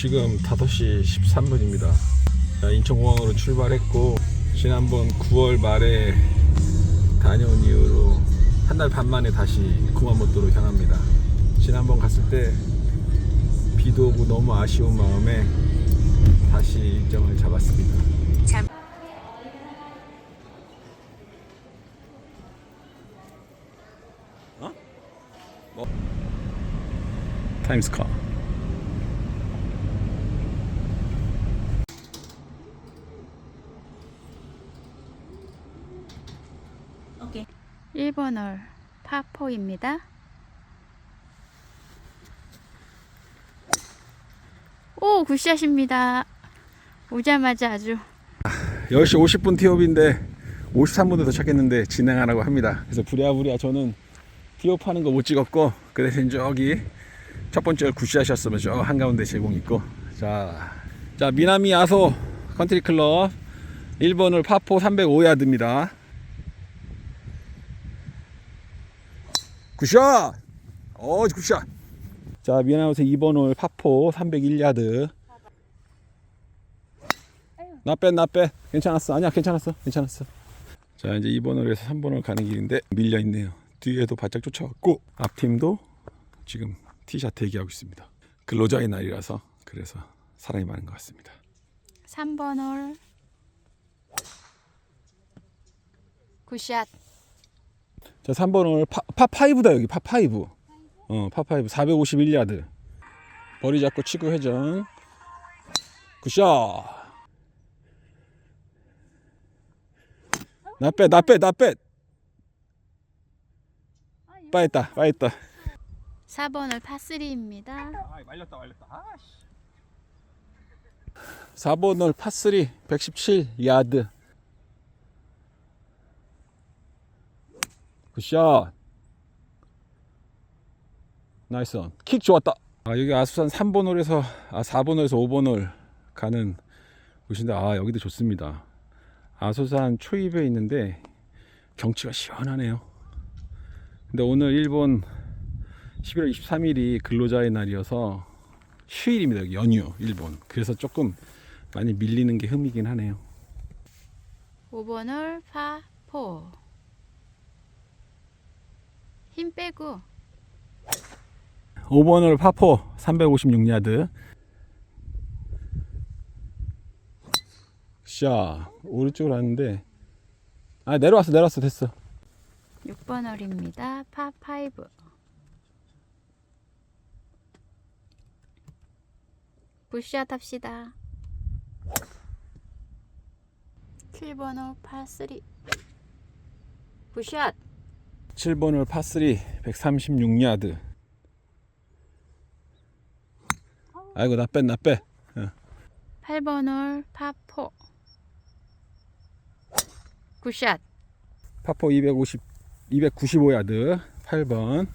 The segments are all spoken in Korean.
지금 5시 13분입니다. 인천공항으로 출발했고 지난번 9월 말에 다녀온 이후로 한 달 반 만에 다시 구마모토로 향합니다. 지난번 갔을 때 비도 오고 너무 아쉬운 마음에 다시 일정을 잡았습니다. 잠 타임스카. 오케이. 1번 홀 파4입니다. 오, 굿샷입니다. 오자마자 아주 10시 50분 티업인데 53분에 도착했는데 진행하라고 합니다. 그래서 부랴부랴 저는 티업 하는 거 못 찍었고 그 대신 저기 첫 번째 굿샷이었으면 저 한가운데 제공 있고 자, 자 미나미 아소 컨트리 클럽 1번을 파포 305야드입니다. 굿샷! 어 굿샷! 자 미나미아소 2번 홀 파포 301야드. 나빼 나빼. 괜찮았어. 아니야 괜찮았어. 괜찮았어. 자 이제 2번을 해서 3번을 가는 길인데 밀려 있네요. 뒤에도 바짝 쫓아왔고 앞팀도 지금 티샷 대기하고 있습니다. 근로자의 날이라서 그래서 사람이 많은 것 같습니다. 3번 홀. 굿샷 자 3번을 파, 파5다 여기 파5 어 파5 451야드 머리 잡고 치고 회전 굿샷 나빼 나빼 나빼 빠했다 빠했다 4번 홀 파3입니다. 아, 말렸다 말렸다. 아씨. 4번 홀 파3 117 야드. 굿샷. 나이스 온. 킥 좋았다. 아, 여기 아수산 3번 홀에서 아 4번 홀에서 5번 홀 가는 곳인데 아, 여기도 좋습니다. 아수산 초입에 있는데 경치가 시원하네요. 근데 오늘 일본 11월 23일이 근로자의 날이어서 휴일입니다. 여기 연휴 일본. 그래서 조금 많이 밀리는 게 흠이긴 하네요. 5번 홀 파4 힘 빼고 5번을 파포 356야드. 샤 오른쪽으로 왔는데 아 내려왔어 내려왔어 됐어. 6번 홀입니다. 파5 굿샷 합시다. 7번 홀 파3 굿샷 7번을 파3 136야드. 아이고 나빼 나 빼. 8번 홀 파4 굿샷. 파포 250 295야드 8번.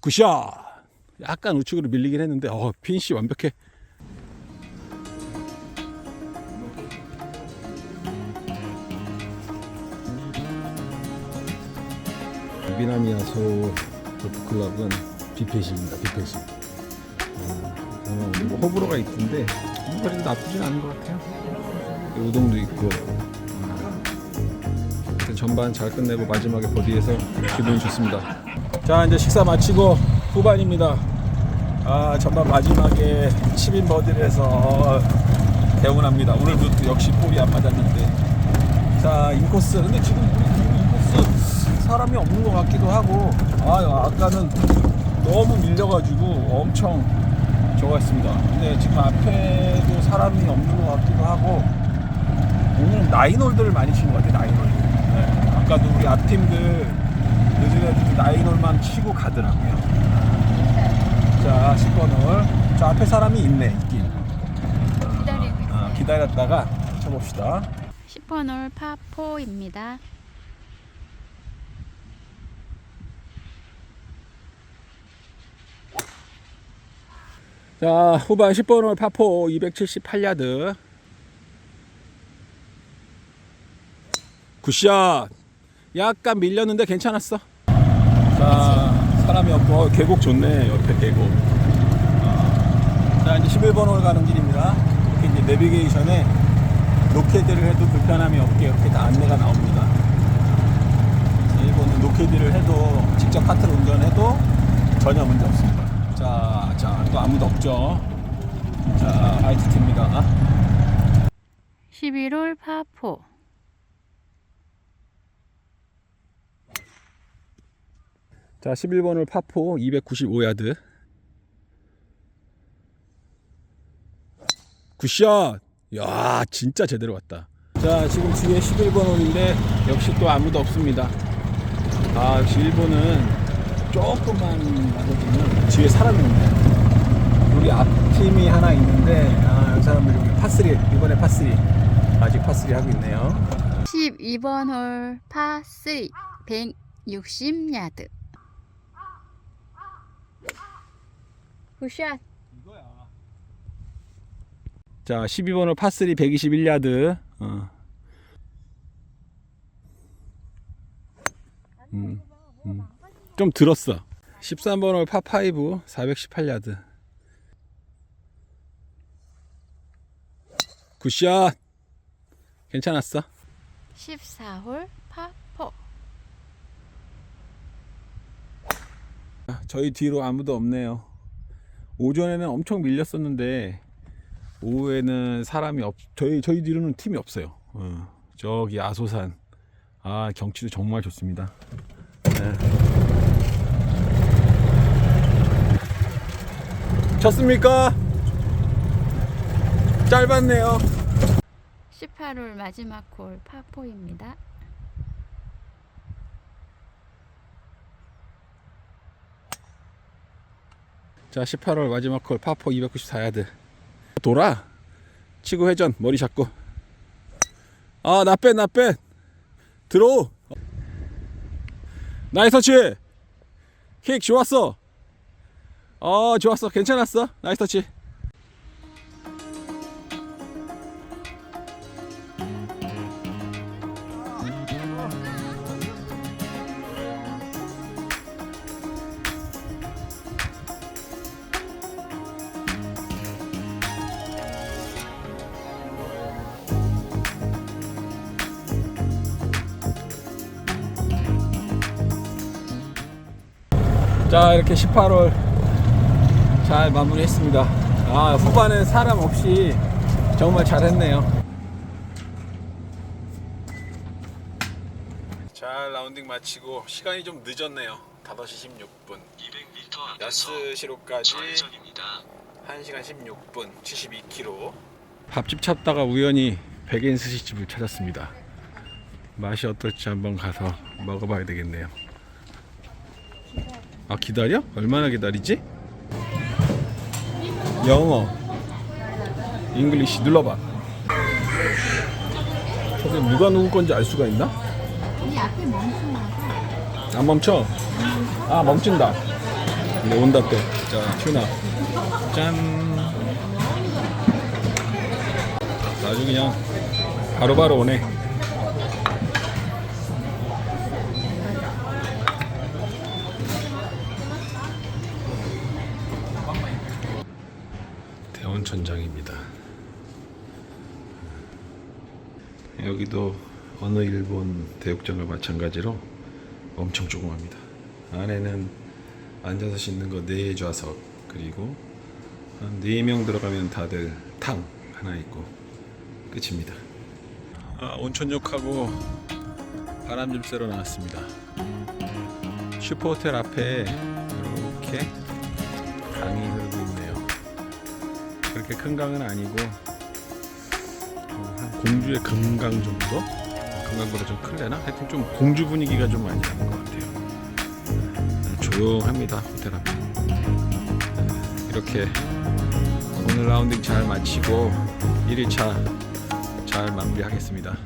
굿샷! 약간 우측으로 밀리긴 했는데 어 핀시 완벽해 미나미야소 골프클럽은 비페시입니다 비페시 어, 뭐 호불호가 있던데 뭐 그래도 나쁘진 않은 것 같아요 우동도 있고 하여튼 전반 잘 끝내고 마지막에 버디에서 기분이 좋습니다. 자 이제 식사 마치고 후반입니다. 아 전반 마지막에 10인 버디를 해서 개운합니다. 오늘도 역시 볼이 안 맞았는데 자 인코스 근데 지금 사람이 없는 것 같기도 하고 아 아까는 너무 밀려가지고 엄청 좋았습니다. 근데 지금 앞에도 사람이 없는 것 같기도 하고 오늘은 나인홀들을 많이 치는 것 같아요. 나인홀. 네. 아까도 우리 앞팀들 늦은 애들이 나인홀만 치고 가더라고요. 자, 10번 홀. 저 앞에 사람이 있네, 있긴. 기다리고 어, 기다렸다가 쳐봅시다. 10번 홀 파4입니다. 자, 후반 10번 홀 파포 278야드. 굿샷. 약간 밀렸는데 괜찮았어. 자, 사람이 없고 어, 계곡 좋네. 옆에 계곡. 자 이제 11번 홀 가는 길입니다. 이렇게 이제 내비게이션에 노케드를 해도 불편함이 없게 이렇게 다 안내가 나옵니다. 자, 이거는 노케드를 해도 직접 카트를 운전해도 전혀 문제 없습니다. 자, 자, 또 아무도 없죠. 자, 화이트 팀입니다. 11홀 파4 자, 11번을 파포 295야드. 굿샷! 야, 진짜 제대로 왔다. 자, 지금 뒤에 11번 홀인데 역시 또 아무도 없습니다. 아, 역시 일본은 조금만 맞아주면 뒤에 사람이 없네요. 우리 앞팀이 하나 있는데 아, 이 사람들이 여기 파3 이번에 파3 아직 파3 하고 있네요. 12번 홀 파3 160야드 굿샷 자, 12번을 파3 121야드. 어. 음, 음. 좀 들었어. 13번을 파5 418야드. 굿샷. 괜찮았어. 14홀 파4 저희 뒤로 아무도 없네요. 오전에는 엄청 밀렸었는데 오후에는 사람이 없. 저희 저희 뒤로는 팀이 없어요. 어, 저기 아소산. 아 경치도 정말 좋습니다. 네. 쳤습니까? 짧았네요. 18홀 마지막 홀 파4입니다. 자 18월 마지막 콜 파포 294야드. 돌아! 치고 회전 머리 잡고. 아 나빼 나빼 들어 나이스 터치! 킥 좋았어! 어 좋았어. 괜찮았어. 나이스 터치 자 이렇게 18월 잘 마무리했습니다. 아 후반에 사람 없이 정말 잘했네요. 잘 라운딩 마치고 시간이 좀 늦었네요. 5시 16분. 200m 야스시로까지 좌회전입니다. 1시간 16분 72km 밥집 찾다가 우연히 백인 스시집을 찾았습니다. 맛이 어떨지 한번 가서 먹어봐야 되겠네요 아 기다려? 얼마나 기다리지? 영어 잉글리시 눌러봐 저게 누가 누구 건지 알 수가 있나? 이 앞에 멈추면 안 멈춰? 아 멈춘다 근데 온다 또자 튜나 짠 아주 그냥 바로바로 오네 여기도 어느 일본 대육장과 마찬가지로 엄청 조그맣니다. 안에는 앉아서 씻는 거네 좌석 그리고 한네명 들어가면 다들 탕 하나 있고 끝입니다. 아, 온천욕하고 바람 좀 쐬러 나왔습니다. 슈퍼호텔 앞에 이렇게 강이 흐르고 있네요. 그렇게 큰 강은 아니고 공주의 금강 정도? 금강보다 좀 클래나? 하여튼 좀 공주 분위기가 좀 많이 나는 것 같아요. 네, 조용합니다 호텔 앞에. 네, 이렇게 오늘 라운딩 잘 마치고 1일차 잘 마무리하겠습니다.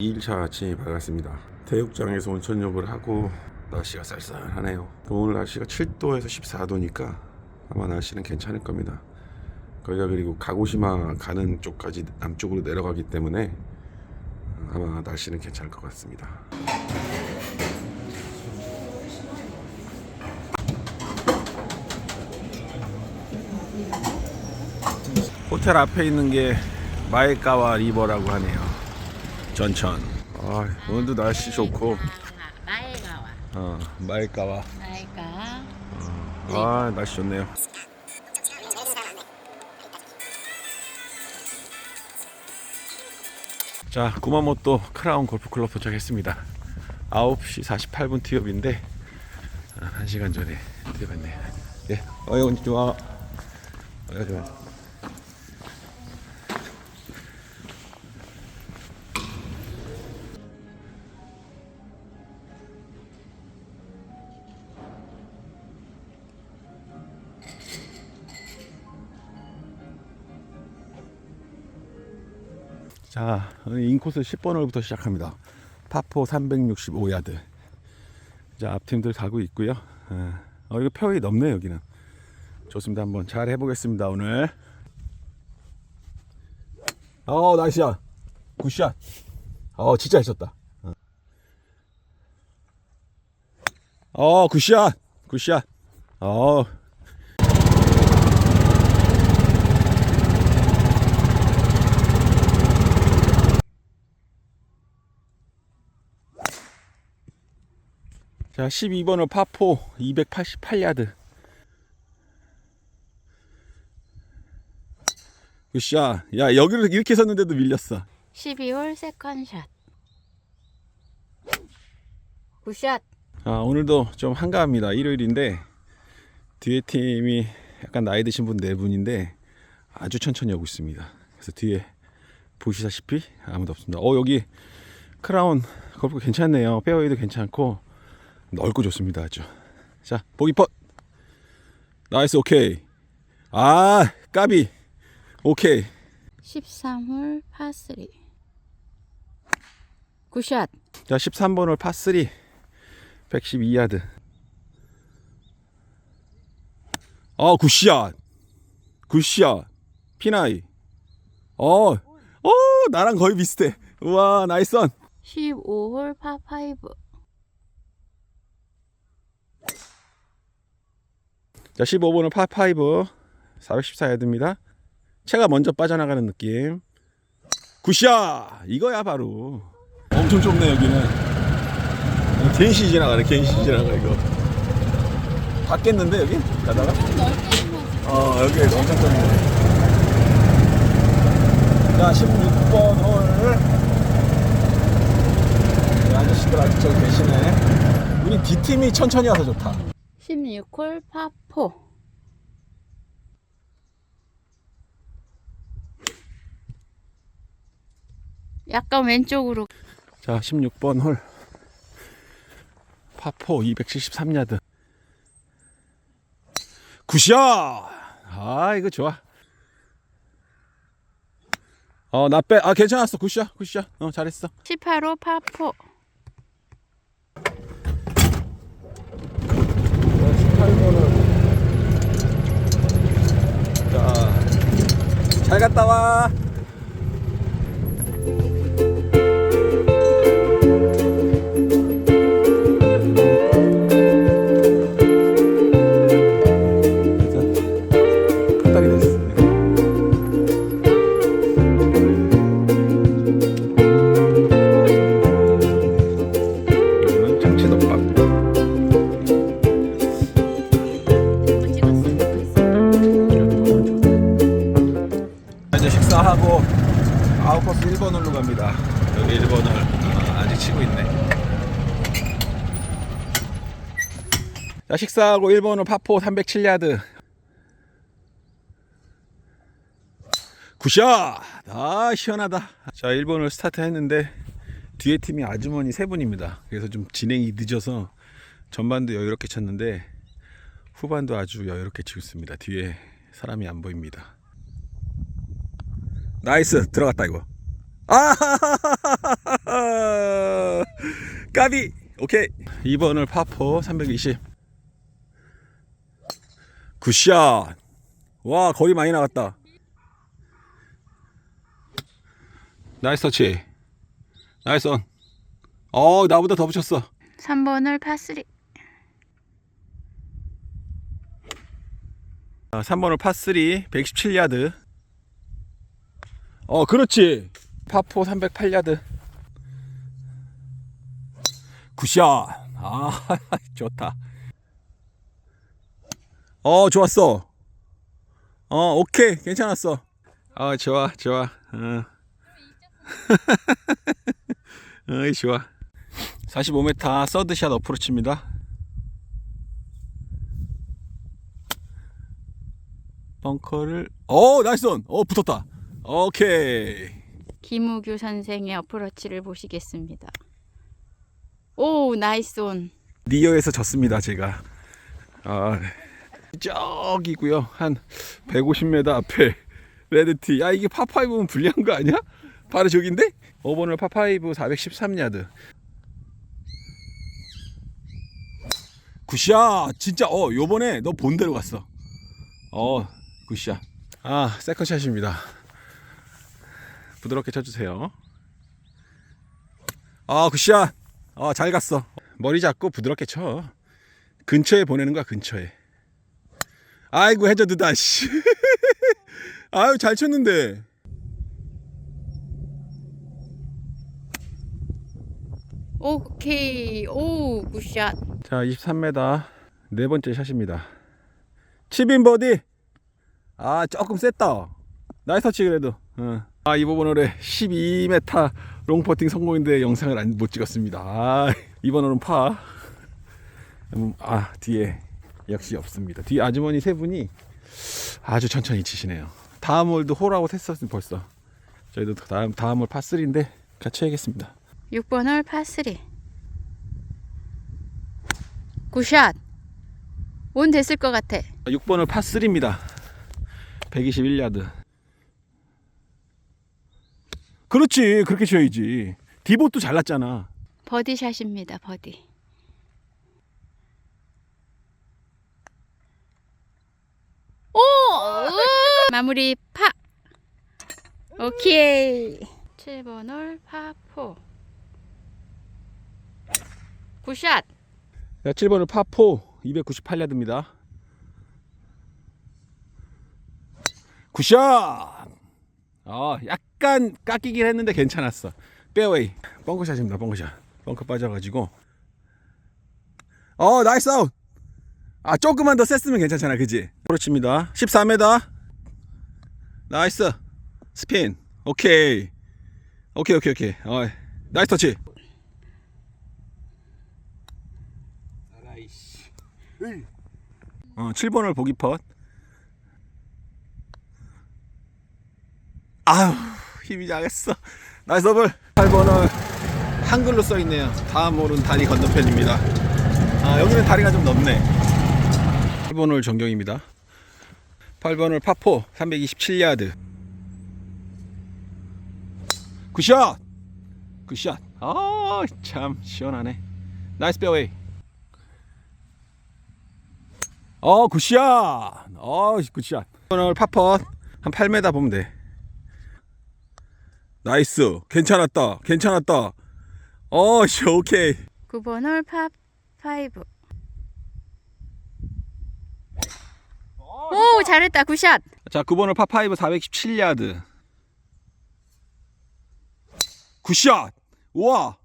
2일차 아침이 밝았습니다. 대육장에서 온천욕을 하고 날씨가 쌀쌀하네요. 오늘 날씨가 7도에서 14도니까 아마 날씨는 괜찮을 겁니다. 거기가 그리고 가고시마 가는 쪽까지 남쪽으로 내려가기 때문에 아마 날씨는 괜찮을 것 같습니다. 호텔 앞에 있는 게 마에카와 리버라고 하네요. 전천. 아, 오늘도 날씨 좋고, 마에가와. 어, 마에카와. 마에가. 아, 날씨 좋네요. 자, 구마모토 크라운 골프 클럽 도착했습니다. 9시 48분 티업인데, 아, 1시간 전에 티업했네요. 예, 어이, 좋아. 어이, 오 늘 인코스 10번 홀부터 시작합니다. 파포 365야드. 자, 앞팀들 가고 있고요. 어, 어, 이거 페어웨이 넘네 여기는. 좋습니다. 한번 잘 해보겠습니다 오늘. 어, 나이스야. 굿샷. 어, 진짜 있었다. 어. 어, 굿샷. 굿샷. 어, 자, 12번은 파포 288야드. 굿샷. 야, 여기를 이렇게 섰는데도 밀렸어. 12홀 세컨샷. 굿샷. 아, 오늘도 좀 한가합니다. 일요일인데 뒤에 팀이 약간 나이 드신 분 네 분인데 아주 천천히 오고 있습니다. 그래서 뒤에 보시다시피 아무도 없습니다. 어, 여기 크라운 골프 괜찮네요. 페어웨이도 괜찮고 넓고 좋습니다. 아주. 자, 보기 펫. 나이스 오케이. 아, 까비. 오케이. 13홀 파3. 굿샷. 자, 13번을 파3 112야드. 아, 굿샷. 굿샷. 피나이. 어. 어, 나랑 거의 비슷해. 우와, 나이스 원. 15홀 파5. 자, 15번은 파5 414야드입니다. 채가 먼저 빠져나가는 느낌. 굿샷! 이거야 바로. 엄청 좁네 여기는. 겐시 지나가네 겐시 지나가 이거. 닿겠는데 여기? 가다가? 어 여기 엄청 좁네. 자 16번 홀. 네, 아저씨들 아직 저기 계시네. 우리 D팀이 천천히 와서 좋다. 16홀 파4. 약간 왼쪽으로 자, 16번 홀. 파포 273야드. 굿샷! 아, 이거 좋아. 어, 나 빼. 아, 괜찮았어. 굿샷. 굿샷. 어, 잘했어. 18호 파4. 18번은. 자, 잘 갔다 1번 홀로 갑니다. 여기 1번 홀 아, 아직 치고 있네. 자 식사하고 1번 홀 파포 307야드. 굿샷! 아 시원하다. 자 1번 홀 스타트 했는데 뒤에 팀이 아주머니 세 분입니다. 그래서 좀 진행이 늦어서 전반도 여유롭게 쳤는데 후반도 아주 여유롭게 치고 있습니다. 뒤에 사람이 안 보입니다. 나이스 들어갔다 이거 아 까비. 오케이. 2번을 파포 320 굿샷. 와 거리 많이 나갔다. 나이스 터치. 나이스 온 어 나보다 더 붙였어. 3번을 파3. 3번을 파3 117야드. 어, 그렇지. 파포 308야드. 굿샷. 아, 좋다. 어, 좋았어. 어, 오케이. 괜찮았어. 어, 좋아, 좋아. 어. 어이, 좋아. 45m 서드샷 어프로치입니다. 벙커를, 어, 나이스 온. 어, 붙었다. 오케이. 김우규 선생의 어프로치를 보시겠습니다. 오, 나이스 온. 니어에서 졌습니다 제가 아 저기고요 한 150m 앞에 레드티 야 이게 파5면 불리한 거 아니야? 바로 저긴데? 5번을 파5 413야드 굿샷 진짜 어 요번에 너 본대로 갔어 어 굿샷 아 세컨샷입니다 부드럽게 쳐주세요 아 굿샷 아 잘 갔어 머리 잡고 부드럽게 쳐. 근처에 보내는 거야 근처에. 아이고 해저드다 씨. 아유 잘 쳤는데. 오케이. 오, 굿샷. 자 23m 네 번째 샷입니다. 치빈 버디. 아 조금 셌다. 나이스 터치 그래도. 어. 아 이번 홀에 12m 롱퍼팅 성공인데 영상을 안, 못 찍었습니다. 아, 이번 홀은 파. 음, 아 뒤에 역시 없습니다. 뒤에 아주머니 세 분이 아주 천천히 치시네요. 다음 홀도 홀하고 했었으면 벌써. 저희도 다음 다음 홀 파3인데 같이 해야겠습니다. 6번 홀 파3. 굿샷. 온 됐을 것 같아. 6번을 파3입니다. 121야드. 그렇지. 그렇게 쳐야지. 디봇도 잘났잖아. 버디샷입니다. 버디. 오! 마무리 파. 오케이. 7번 홀 파4. 굿샷. 자, 7번을 파4 298야드입니다. 굿샷! 아, 약간 깎이긴 했는데 괜찮았어. 페어웨이. 벙커샷입니다. 벙커샷. 벙커 빠져가지고. 어, 나이스 아웃! 아, 조금만 더 셌으면 괜찮잖아. 그지? 그렇습니다. 14m. 나이스. 스핀. 오케이. 오케이, 오케이, 오케이. 어, 나이스 터치. 어, 7번을 보기 펫. 아휴, 힘이 약했어. 나이스 더블. 8번은 한글로 써 있네요. 다음 홀은 다리 건너편입니다. 아, 여기는 다리가 좀 넓네. 8번 홀 전경입니다. 8번 홀 파포 327야드. 굿샷! 굿샷. 아, 참 시원하네. 나이스 페어웨이. 어 굿샷 어 굿샷 오늘 파펫 한 8m 보면 돼 나이스. 괜찮았다. 괜찮았다. 어 씨 오케이. 9번 홀 파5. 오, 잘했다. 굿샷. 자 9번을 파5 417야드. 굿샷! 우와!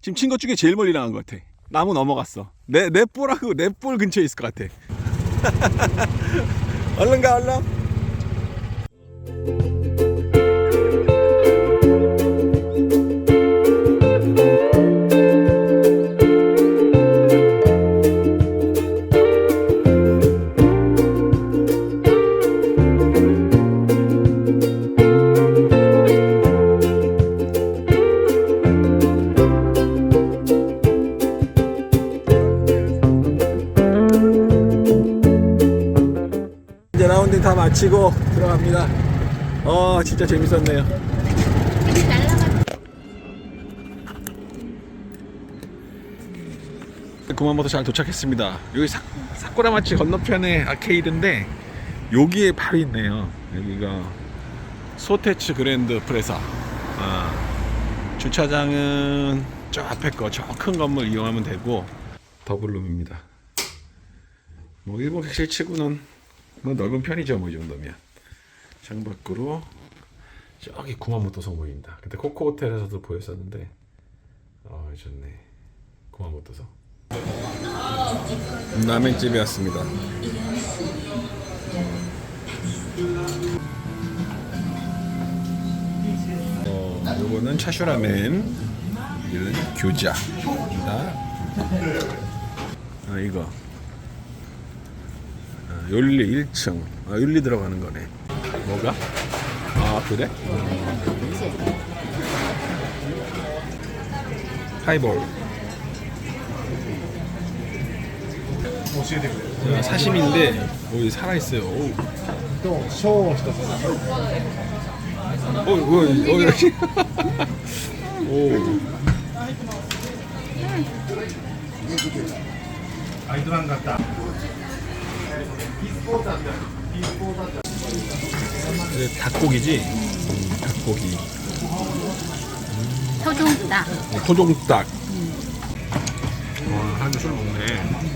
지금 친 것 중에 제일 멀리 나간 것 같아. 나무 넘어갔어. 내, 내 볼하고 내 볼 근처에 있을 것 같아. 얼른 가 얼른 마치고 들어갑니다 어 진짜 재밌었네요 구만모터 잘 도착했습니다. 여기 사, 사쿠라마치 건너편에 아케이드인데 여기에 바로 있네요. 여기가 소테츠 그랜드 프레사. 아, 주차장은 저 앞에 거 저 큰 건물 이용하면 되고 더블룸입니다. 뭐 일본 객실 치고는 뭐 넓은 편이죠 뭐 이 정도면. 창밖으로 저기 구마모토 성 보입니다. 그때 코코 호텔에서도 보였었는데 아 좋네 구마모토 성. 라멘집에 왔습니다. 어, 요거는 차슈라멘, 이거는 교자입니다. 아 이거 아, 요리 1층. 아 요리 들어가는 거네. 뭐가? 아 그래? 하이볼. 자, 사심인데 오 살아 있어요. 오. と小を一つ 오, 오, 오, 이렇게. 오. アイドラン型 이게 닭고기지? 음, 닭고기. 토종닭. 어, 토종닭. 와, 사람들 술 먹네.